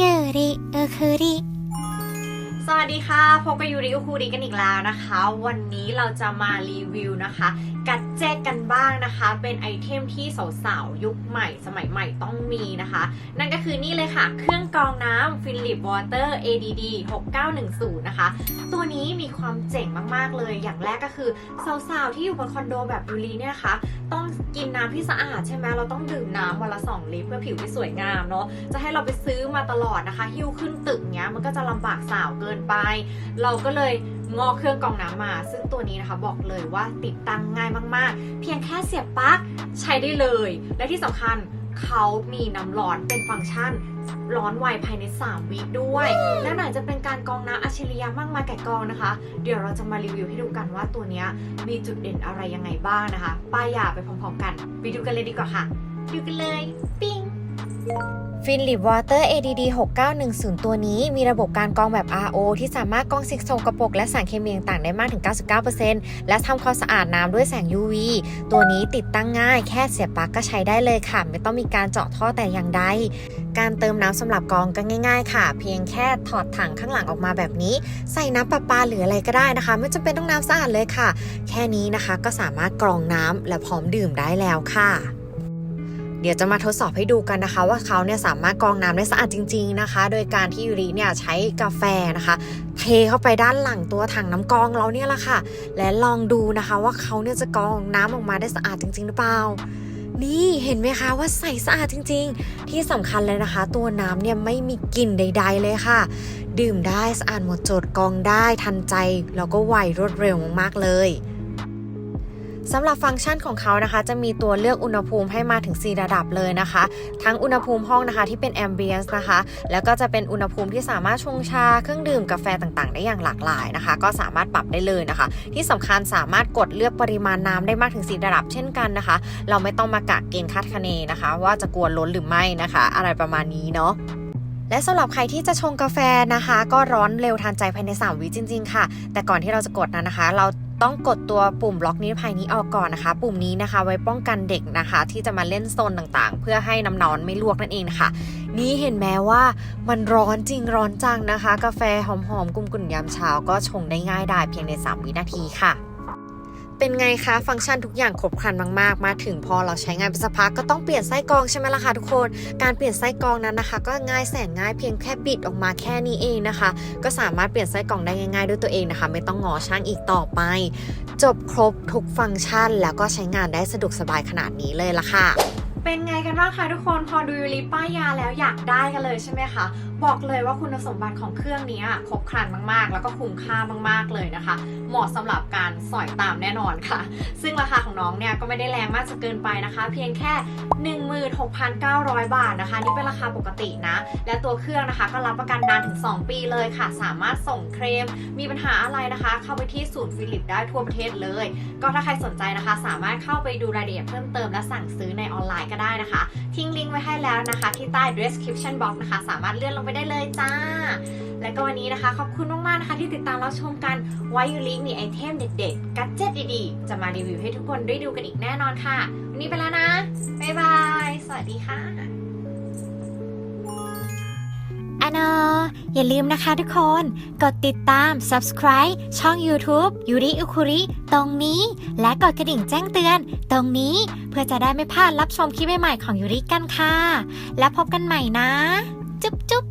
ยูริอุคุริส วัสดีค่ะ พบกับยูริอุคูริกันอีกแล้วนะคะ วันนี้เราจะมารีวิวนะคะ กัดแจกกันบ้างนะคะ เป็นไอเทมที่สาวๆ ยุคใหม่ สมัยใหม่ต้องมีนะคะ นั่นก็คือนี่เลยค่ะ เครื่องกรองน้ำ Philip Water ADD 6910 นะคะ ตัวนี้มีความเจ๋งมากๆเลย อย่างแรกก็คือสาวๆ ที่อยู่บนคอนโดแบบยูริเนี่ยนะคะ ต้องกินน้ำที่สะอาดใช่ไหมเราต้องดื่มน้ำวันละ 2 ลิตรเพื่อผิวที่สวยงามเนาะ จะให้เราไปซื้อมาตลอดนะคะ หิ้วขึ้นตึกเนี้ยมันก็จะลำบากสาวเกินไปเราก็เลยงอเครื่องกรองน้ำมา ซึ่งตัวนี้นะคะบอกเลยว่าติดตั้งง่ายมากๆ เพียงแค่เสียบปลั๊กใช้ได้เลย และที่สำคัญเขามีน้ำร้อนเป็นฟังก์ชันร้อนไวภายใน 3 วิด้วยและไหนจะเป็นการกองน้ำอัจฉริยะมากมายแก่กองนะคะ เดี๋ยวเราจะมารีวิวให้ดูกันว่าตัวนี้มีจุดเด่นอะไรยังไงบ้างนะคะ ป้ายยาไปพร้อมๆกัน ไปดูกันเลยดีกว่าค่ะ ดูกันเลย ปิ้ง ฟินลิปวอเตอร์ ADD 6910 ตัวนี้มีระบบการกรองแบบ RO ที่สามารถกรองสิ่งสกปรกและสารเคมีต่างๆได้มากถึง 99%และทำความสะอาดน้ำด้วยแสง UV ตัวนี้ติดตั้งง่ายแค่เสียบปลั๊กก็ใช้ได้เลยค่ะ ไม่ต้องมีการเจาะท่อแต่อย่างใด การเติมน้ำสำหรับกรองก็ง่าย ๆ ค่ะ เพียงแค่ถอดถังข้างหลังออกมาแบบนี้ ใส่น้ำประปาหรืออะไรก็ได้นะคะ ไม่จำเป็นต้องน้ำสะอาดเลยค่ะ แค่นี้นะคะก็สามารถกรองน้ำและพร้อมดื่มได้แล้วค่ะ เดี๋ยวจะมาทดสอบให้ดูกันนะคะ ว่าเขาเนี่ยสามารถกรองน้ำได้สะอาดจริง ๆนะคะ โดยการที่ยูริเนี่ยใช้กาแฟนะคะ เทเข้าไปด้านหลังตัวถังน้ำกรองเราเนี่ยแหละค่ะ และลองดูนะคะว่าเขาเนี่ยจะกรองน้ำออกมาได้สะอาดจริง ๆ หรือเปล่านี่เห็นไหมคะว่าใสสะอาดจริง ๆ ที่สำคัญเลยนะคะ ตัวน้ำเนี่ยไม่มีกลิ่นใด ๆ เลยค่ะ ดื่มได้สะอาดหมดจดกรองได้ทันใจแล้วก็ไวรวดเร็วมากๆเลย สำหรับฟังก์ชันของเขานะคะ จะมีตัวเลือกอุณหภูมิให้มาถึง 4 ระดับเลยนะคะ ทั้งอุณหภูมิห้องนะคะที่เป็น Ambience นะคะ แล้วก็จะเป็นอุณหภูมิที่สามารถชงชา เครื่องดื่มกาแฟต่างๆ ได้อย่างหลากหลายนะคะ ก็สามารถปรับได้เลยนะคะ ที่สำคัญสามารถกดเลือกปริมาณน้ำได้มากถึง 4 ระดับเช่นกันนะคะ เราไม่ต้องมากะเกณฑ์คาดคะเนนะคะ ว่าจะกวนล้นหรือไม่นะคะ อะไรประมาณนี้เนาะและสำหรับใครที่จะชงกาแฟนะคะ ก็ร้อนเร็วทันใจภายใน 3 วิจริง ๆ ค่ะ แต่ก่อนที่เราจะกดนั้นนะคะ เรา ต้องกดตัวปุ่มล็อกนิรภัยนี้ออกก่อนนะคะ ปุ่มนี้นะคะ ไว้ป้องกันเด็กนะคะ ที่จะมาเล่นโซนต่างๆ เพื่อให้น้ำน้อนไม่ลวกนั่นเองนะคะนี่เห็นแม้ว่ามันร้อนจริงร้อนจังนะคะ กาแฟหอมๆกุ่มๆยามเช้าก็ชงได้ง่ายได้เพียงใน 3 วินาทีค่ะ เป็นไงคะฟังก์ชันทุกอย่างครบครันมากๆ มาถึงพอเราใช้งานไปสักพักก็ต้องเปลี่ยนไส้กรองใช่ไหมล่ะคะทุกคน การเปลี่ยนไส้กรองนั้นนะคะ ก็ง่ายแสนง่ายเพียงแค่บิดออกมาแค่นี้เองนะคะ ก็สามารถเปลี่ยนไส้กรองได้ง่ายๆด้วยตัวเองนะคะ ไม่ต้องงอช่างอีกต่อไป จบครบทุกฟังก์ชันแล้วก็ใช้งานได้สะดวกสบายขนาดนี้เลยละค่ะ เป็นไงกันบ้างคะทุกคนพอดูยูริป้ายยาแล้วอยากได้กันเลยใช่ไหมคะบอกเลยว่าคุณสมบัติของเครื่องนี้ครบครันมากๆ แล้วก็คุ้มค่ามากๆเลยนะคะ เหมาะสำหรับการสอยตามแน่นอนค่ะ ซึ่งราคาของน้องเนี่ยก็ไม่ได้แรงมากจนเกินไปนะคะ เพียงแค่ 16,900 บาทนะคะ นี่เป็นราคาปกตินะ และตัวเครื่องนะคะก็รับประกันนานถึง 2 ปีเลยค่ะ สามารถส่งเคลมมีปัญหาอะไรนะคะ เข้าไปที่ศูนย์ฟิลิปได้ทั่วประเทศเลย ก็ถ้าใครสนใจนะคะสามารถ เข้าไปดูรายละเอียดเพิ่มเติมและสั่งซื้อในออนไลน์ก็ได้นะคะ ทิ้งลิงก์ไว้ให้แล้วนะคะ ที่ใต้ description box นะคะ สามารถเลื่อนลงไปได้เลยจ้า และก็วันนี้นะคะ ขอบคุณมากๆนะคะ ที่ติดตามรับชมกันไว้ยูลิงมีไอเทมเด็ดๆ กัจเจ็ตดีๆ จะมารีวิวให้ทุกคนได้ดูกันอีกแน่นอนค่ะ วันนี้ไปแล้วนะบ๊ายบายสวัสดีค่ะ อโนอย่าลืมนะคะทุกคน กดติดตาม subscribe ช่อง YouTube ยูริอุคุริตรงนี้ และกดกระดิ่งแจ้งเตือน ตรงนี้เพื่อจะได้ไม่พลาดรับชมคลิปใหม่ๆของยูริกันค่ะ แล้วพบกันใหม่นะ จุ๊บจุ๊บ